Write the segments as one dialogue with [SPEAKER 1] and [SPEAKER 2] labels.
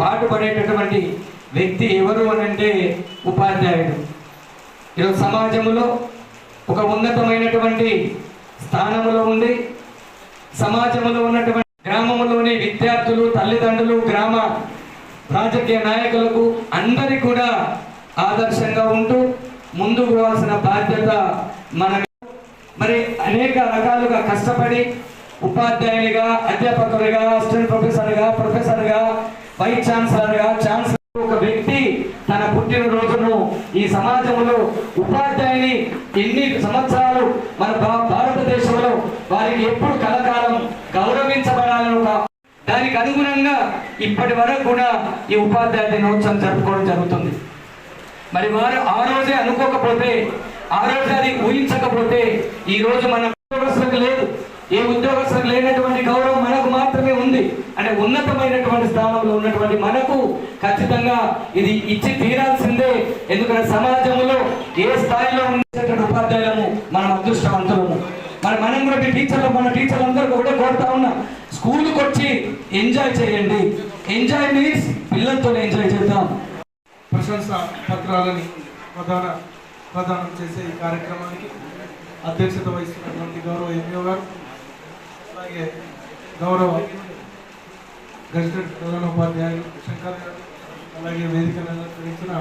[SPEAKER 1] పాటుపడేటటువంటి వ్యక్తి ఎవరు అని అంటే ఉపాధ్యాయుడు. ఈరోజు సమాజంలో ఒక ఉన్నతమైనటువంటి స్థానంలో ఉండి సమాజంలో ఉన్నటువంటి గ్రామంలోని విద్యార్థులు తల్లిదండ్రులు గ్రామ రాజకీయ నాయకులకు అందరి కూడా ఆదర్శంగా ఉంటూ ముందుకు పోవాల్సిన బాధ్యత మన మరి అనేక రకాలుగా కష్టపడి ఉపాధ్యాయునిగా అధ్యాపకులుగా అసిస్టెంట్ ప్రొఫెసర్గా ప్రొఫెసర్గా వైస్ ఛాన్సలర్గా ఛాన్సలర్ ఒక వ్యక్తి తన పుట్టినరోజును ఈ సమాజంలో ఉపాధ్యాయుని ఎన్ని సంవత్సరాలు మన భా- భారతదేశంలో వారికి ఎప్పుడు కలకాలం గౌరవించబడాలని ఒక దానికి అనుగుణంగా ఇప్పటి వరకు కూడా ఈ ఉపాధ్యాయ దినోత్సవం జరుపుకోవడం జరుగుతుంది. మరి వారు ఆ రోజే అనుకోకపోతే ఆ రోజు అది ఊహించకపోతే ఈ రోజు మన లేదు. ఈ ఉద్యోగస్తులకు లేనటువంటి గౌరవం మనకు మాత్రమే ఉంది అంటే ఉన్నతమైనటువంటి స్థానంలో ఉన్నటువంటి మనకు ఖచ్చితంగా ఇది ఇచ్చి తీరాల్సిందే. ఎందుకంటే సమాజంలో ఏ స్థాయిలో ఉండేటువంటి ఉపాధ్యాయులము? మనం అదృష్టవంతులము. మరి మనం కూడా టీచర్లు మన టీచర్లు అందరూ కూడా కోరుతా ఉన్నాం స్కూల్కి వచ్చి ఎంజాయ్ చేయండి. ఎంజాయ్ మీన్స్ పిల్లలతో ఎంజాయ్ చేద్దాం.
[SPEAKER 2] ప్రశంస పత్రాలని ప్రధాన ప్రదానం చేసే ఈ కార్యక్రమానికి అధ్యక్షత వహిస్తున్నటువంటి గౌరవ ఎంఈఓ గారు అలాగే గౌరవ గజిటెడ్ ప్రధానోపాధ్యాయులు శంకర్ గారు అలాగే వేదికను అలంకరించిన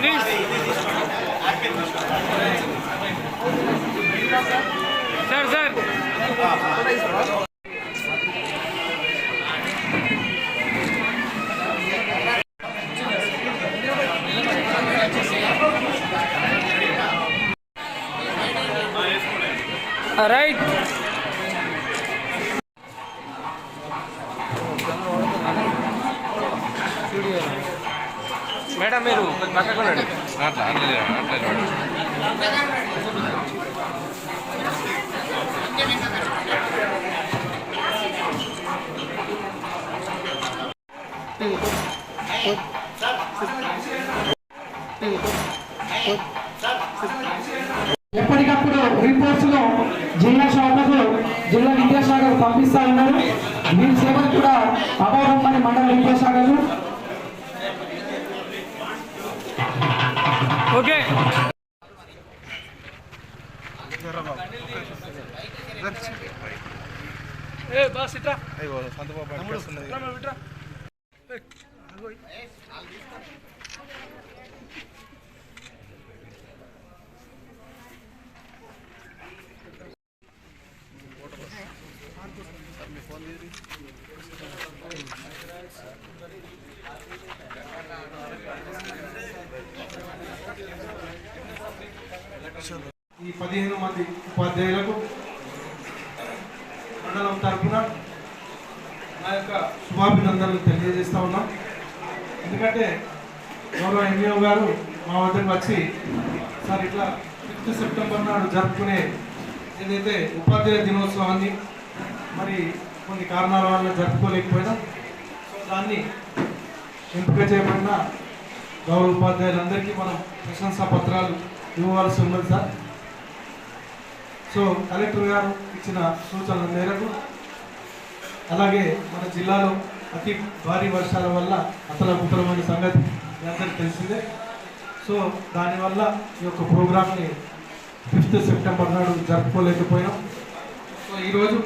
[SPEAKER 3] ప్లీజ్. ప్లీజ్ రైట్ మేడం మీరు పక్కకు రండి.
[SPEAKER 4] అట్లా అట్లా అట్లా
[SPEAKER 1] ఎప్పటికప్పుడు రిపోర్ట్స్లో జిల్లా శాఖకు జిల్లా విద్యాశాఖకు పంపిస్తా ఉన్నారు వీరి సేవలు కూడా అభావమ్మని మండల విద్యాశాఖకు
[SPEAKER 3] ఓకే ఏ బాస్ ఇట్రా ఇట్రా, ఇట్రా.
[SPEAKER 2] ఈ పదిహేను మంది ఉపాధ్యాయులకు మండలం తరఫున నా యొక్క శుభాభినందనలు తెలియజేస్తా ఉన్నాం. ఎందుకంటే గౌరవ ఎంఈఓ గారు మా వద్దకు వచ్చి సార్ ఇట్లా ఫిఫ్త్ సెప్టెంబర్ నాడు జరుపుకునే ఏదైతే ఉపాధ్యాయ దినోత్సవాన్ని మరి కొన్ని కారణాల వల్ల జరుపుకోలేకపోయినా సో దాన్ని ఎంపిక చేయబడిన గౌరవ ఉపాధ్యాయులందరికీ మనం ప్రశంసా పత్రాలు ఇవ్వవలసి ఉన్నది సార్. సో కలెక్టర్ గారు ఇచ్చిన సూచనల మేరకు అలాగే మన జిల్లాలో అతి భారీ వర్షాల వల్ల అతలకుతలమైన సంగతి అందరికీ తెలిసిందే. సో దానివల్ల ఈ యొక్క ప్రోగ్రామ్ని ఫిఫ్త్ సెప్టెంబర్ నాడు జరుపుకోలేకపోయాం. సో ఈరోజు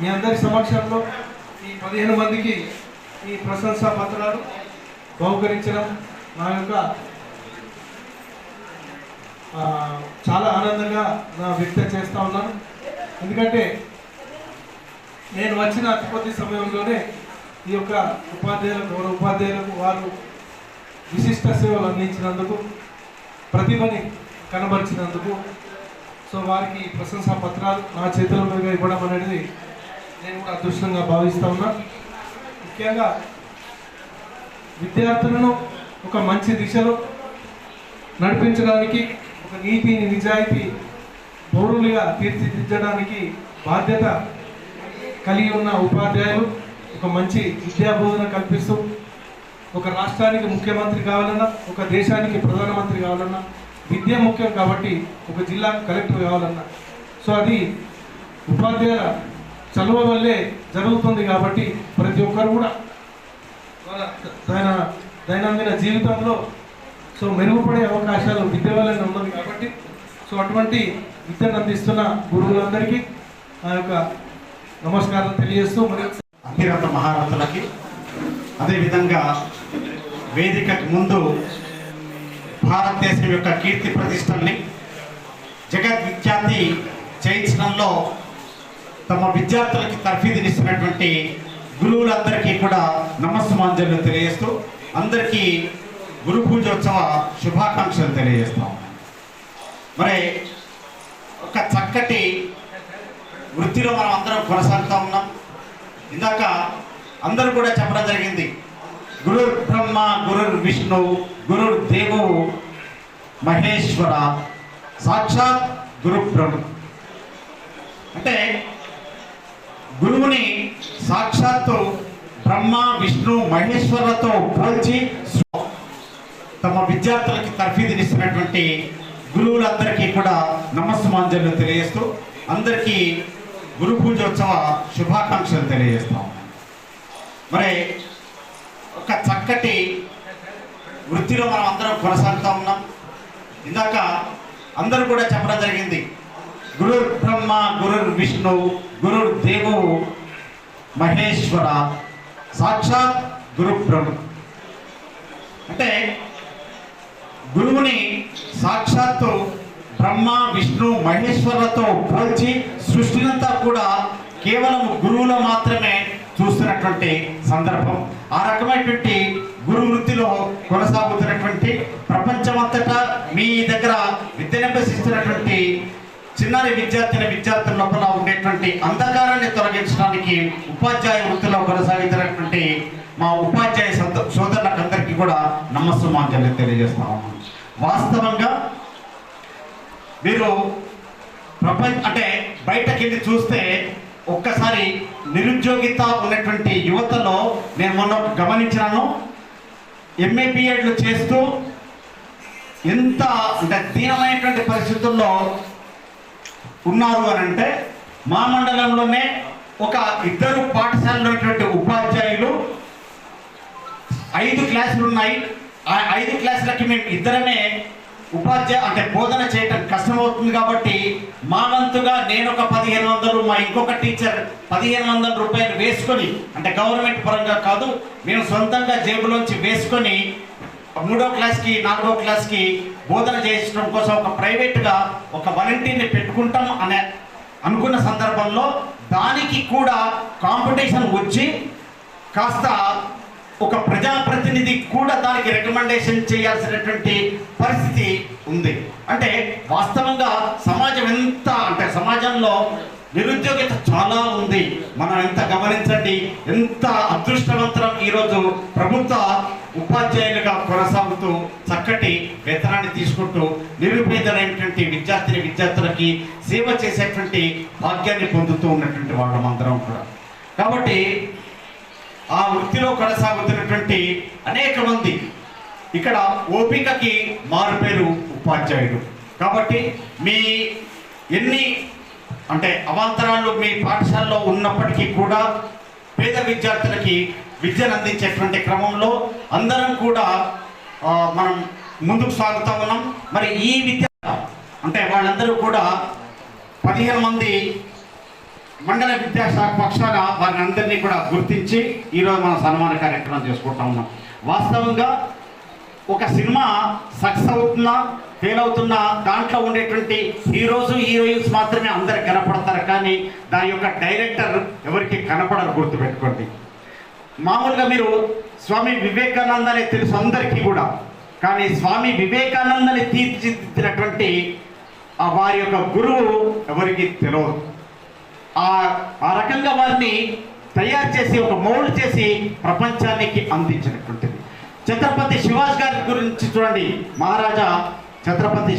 [SPEAKER 2] మీ అందరి సమక్షంలో ఈ పదిహేను మందికి ఈ ప్రశంసా పత్రాలు బహుకరించడం నా యొక్క చాలా ఆనందంగా నా వ్యక్తం చేస్తూ ఉన్నాను. ఎందుకంటే నేను వచ్చిన అతి సమయంలోనే ఈ యొక్క ఉపాధ్యాయులకు గౌరవ ఉపాధ్యాయులకు వారు విశిష్ట సేవలు అందించినందుకు ప్రతిభని కనబరిచినందుకు సో వారికి ప్రశంసా పత్రాలు నా చేతుల ఇవ్వడం అనేది నేను కూడా అదృష్టంగా భావిస్తూ ఉన్నా. ముఖ్యంగా విద్యార్థులను ఒక మంచి దిశలో నడిపించడానికి ఒక నీతిని నిజాయితీ పౌరులుగా తీర్చిదిద్దడానికి బాధ్యత కలిగి ఉన్న ఉపాధ్యాయులు ఒక మంచి విద్యా బోధన కల్పిస్తూ ఒక రాష్ట్రానికి ముఖ్యమంత్రి కావాలన్నా ఒక దేశానికి ప్రధానమంత్రి కావాలన్నా విద్య ముఖ్యం కాబట్టి ఒక జిల్లా కలెక్టర్ కావాలన్నా. సో అది ఉపాధ్యాయుల చలువ వల్లే జరుగుతుంది కాబట్టి ప్రతి ఒక్కరు కూడా వాళ్ళ దైన దైనందిన జీవితంలో సో మెరుగుపడే అవకాశాలు విద్య వల్లనే ఉన్నది కాబట్టి సో అటువంటి విద్యను అందిస్తున్న గురువులందరికీ ఆ యొక్క నమస్కారం తెలియజేస్తూ మరి
[SPEAKER 5] అభిరత మహారథులకి అదేవిధంగా వేదికకు ముందు భారతదేశం యొక్క కీర్తి ప్రతిష్టల్ని జగద్విఖ్యాతి చేయించడంలో తమ విద్యార్థులకి తర్ఫీదునిస్తున్నటువంటి గురువులందరికీ కూడా నమస్సమాంజలు తెలియజేస్తూ అందరికీ గురు పూజోత్సవ శుభాకాంక్షలు తెలియజేస్తాం. మరి ఒక చక్కటి వృత్తిలో మనం అందరం కొనసాగుతూ ఉన్నాం. ఇందాక అందరూ కూడా చెప్పడం జరిగింది గురు బ్రహ్మ గురు విష్ణు గురు దేవు మహేశ్వర సాక్షాత్ గురు బ్రహ్మ. అంటే గురువుని సాక్షాత్తు బ్రహ్మ విష్ణు మహేశ్వరులతో పోల్చి తమ విద్యార్థులకి తర్ఫీదునిస్తున్నటువంటి గురువులందరికీ కూడా నమస్మాంజలు తెలియజేస్తూ అందరికీ గురు పూజోత్సవ శుభాకాంక్షలు తెలియజేస్తాం. మరి ఒక చక్కటి వృత్తిలో మనం అందరం కొనసాగుతూ ఉన్నాం. ఇందాక అందరూ కూడా చెప్పడం జరిగింది గురు బ్రహ్మ గురు విష్ణు గురు దేవు మహేశ్వర సాక్షాత్ గురు బ్రహ్మ. అంటే గురువుని సాక్షాత్తు బ్రహ్మ విష్ణు మహేశ్వరులతో పోల్చి సృష్టినంతా కూడా కేవలం గురువులో మాత్రమే చూస్తున్నటువంటి సందర్భం. ఆ రకమైనటువంటి గురు వృత్తిలో కొనసాగుతున్నటువంటి ప్రపంచమంతటా మీ దగ్గర విద్య అభ్యసిస్తున్నటువంటి చిన్నారి విద్యార్థిని విద్యార్థుల లోపల ఉండేటువంటి అంధకారాన్ని తొలగించడానికి ఉపాధ్యాయ వృత్తిలో కొనసాగుతున్నటువంటి మా ఉపాధ్యాయ సోద- సోదరులకందరికీ కూడా నమస్సుమాంజలి తెలియజేస్తాము వాస్తవంగా మీరు ప్రపంచ అంటే బయటకెళ్ళి చూస్తే ఒక్కసారి నిరుద్యోగిత ఉన్నటువంటి యువతలో నేను మొన్న గమనించినాను. ఎంఏ బిఎడ్లు చేస్తూ ఎంత అంటే దీనమైనటువంటి పరిస్థితుల్లో ఉన్నారు అని అంటే మా మండలంలోనే ఒక ఇద్దరు పాఠశాలలోటువంటి ఉపాధ్యాయులు ఐదు క్లాసులు ఉన్నాయి. ఆ ఐదు క్లాసులకి మేము ఇద్దరమే ఉపాధ్యాయ అంటే బోధన చేయటం కష్టమవుతుంది కాబట్టి మా వంతుగా నేను ఒక పదిహేను వందలు మా ఇంకొక టీచర్ పదిహేను వందల రూపాయలు వేసుకొని అంటే గవర్నమెంట్ పరంగా కాదు మేము సొంతంగా జేబులోంచి వేసుకొని మూడో క్లాస్కి నాలుగో క్లాస్కి బోధన చేయించడం కోసం ఒక ప్రైవేట్గా ఒక వాలంటీర్ని పెట్టుకుంటాం అనే అనుకున్న సందర్భంలో దానికి కూడా కాంపిటీషన్ వచ్చి కాస్త ఒక ప్రజాప్రతినిధి కూడా దానికి రికమెండేషన్ చేయాల్సినటువంటి పరిస్థితి ఉంది. అంటే వాస్తవంగా సమాజం ఎంత అంటే సమాజంలో నిరుద్యోగిత చాలా ఉంది. మనం ఎంత గమనించండి ఎంత అదృష్టవంతరం ఈరోజు ప్రభుత్వ ఉపాధ్యాయులుగా కొనసాగుతూ చక్కటి వేతనాన్ని తీసుకుంటూ నిరుపేదలైనటువంటి విద్యార్థిని విద్యార్థులకి సేవ చేసేటువంటి భాగ్యాన్ని పొందుతూ ఉన్నటువంటి వాళ్ళం అందరం కూడా. కాబట్టి ఆ వృత్తిలో కొనసాగుతున్నటువంటి అనేక మంది ఇక్కడ ఓపికకి మారుపేరు ఉపాధ్యాయుడు. కాబట్టి మీ ఎన్ని అంటే అవాంతరాలు మీ పాఠశాలలో ఉన్నప్పటికీ కూడా పేద విద్యార్థులకి విద్యను అందించేటువంటి క్రమంలో అందరం కూడా మనం ముందుకు సాగుతూ ఉన్నాం. మరి ఈ విద్య అంటే వాళ్ళందరూ కూడా పదిహేను మంది మండల విద్యాశాఖ పక్షాన వారిని అందరినీ కూడా గుర్తించి ఈరోజు మనం సన్మాన కార్యక్రమం చేసుకుంటా ఉన్నాం. వాస్తవంగా ఒక సినిమా సక్సెస్ అవుతున్నా ఫెయిల్ అవుతున్నా దాంట్లో ఉండేటువంటి హీరోస్ హీరోయిన్స్ మాత్రమే అందరు కనపడతారు కానీ దాని యొక్క డైరెక్టర్ ఎవరికి కనపడరు గుర్తుపెట్టుకోండి. మామూలుగా మీరు స్వామి వివేకానంద అనే తెలుసు అందరికీ కూడా కానీ స్వామి వివేకానందని తీర్చిదిద్దినటువంటి వారి యొక్క గురువు ఎవరికి తెలియదు ఆ రకంగా వారిని తయారు చేసి ఒక మౌల్డ్ చేసి ప్రపంచానికి అందించినటువంటిది. ఛత్రపతి శివాజ్ గారి గురించి చూడండి. మహారాజా ఛత్రపతి